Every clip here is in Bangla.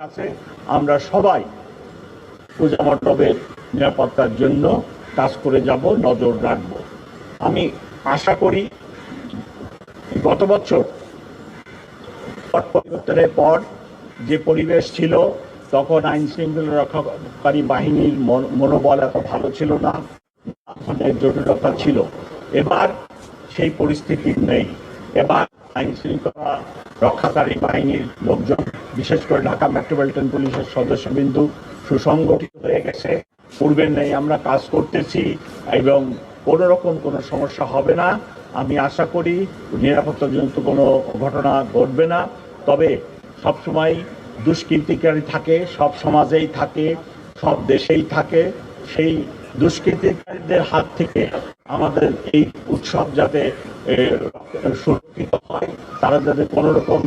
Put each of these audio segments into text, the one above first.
আছে, আমরা সবাই পূজা মণ্ডপের নিরাপত্তার জন্য কাজ করে যাব, নজর রাখব। আমি আশা করি গত বছর পট পরিবর্তনের পর যে পরিবেশ ছিল, তখন আইন শৃঙ্খলা রক্ষাকারী বাহিনীর মনোবল এত ভালো ছিল না জটিলতা ছিল। এবার সেই পরিস্থিতি নেই। এবার আইন শৃঙ্খলা রক্ষাকারী বাহিনীর লোকজন, বিশেষ করে ঢাকা মেট্রোপলিটন পুলিশের সদস্যবিন্দু, সুসংগঠিত হয়ে গেছে। পূর্বের নেই আমরা কাজ করতেছি এবং কোনো রকম কোনো সমস্যা হবে না। আমি আশা করি নিরাপত্তাজনিত কোনো ঘটনা ঘটবে না। তবে সবসময় দুষ্কৃতিকারী থাকে, সব সমাজেই থাকে, সব দেশেই থাকে। সেই দুষ্কৃতিকারীদের হাত থেকে আমাদের এই উৎসব যাতে সুরক্ষিত হয়। তারা যাতে কোনো রকম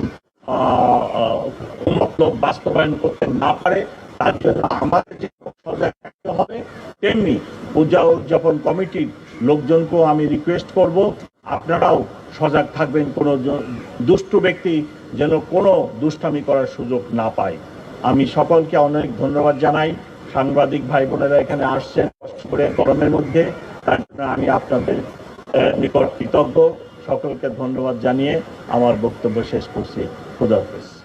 মতলব বাস্তবায়ন করতে না পারে, তার জন্য আমাদের যে সজাগ থাকতে হবে। তেমনি পূজা উদযাপন কমিটির লোকজনকেও আমি রিকোয়েস্ট করব, আপনারাও সজাগ থাকবেন, কোনো দুষ্টু ব্যক্তি যেন কোনো দুষ্টামি করার সুযোগ না পায়। আমি সকলকে অনেক ধন্যবাদ জানাই। সাংবাদিক ভাই বোনেরা এখানে আসছেন, কষ্ট করে গরমের মধ্যে, তার জন্য আমি আপনাদের নিকট কৃতজ্ঞ। সকলকে ধন্যবাদ জানিয়ে আমার বক্তব্য শেষ করছি। খুদা হাফেজ।